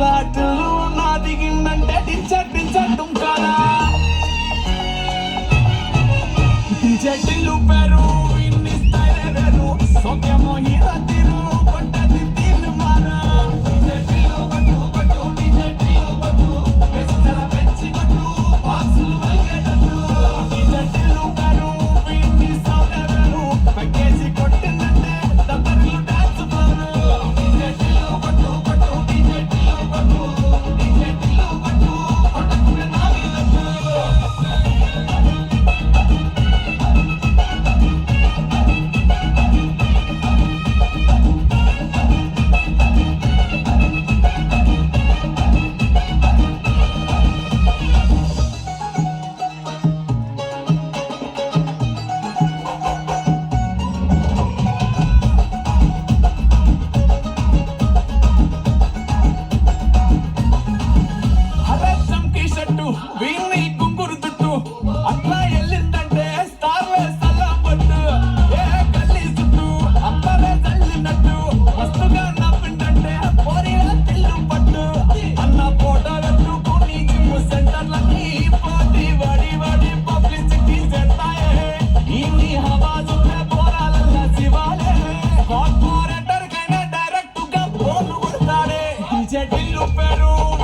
వాటిలో నా దిగిందంటే టీచర్ దిగిందంటే టించర్ టించర్ డుంకాలా vivirlo, pero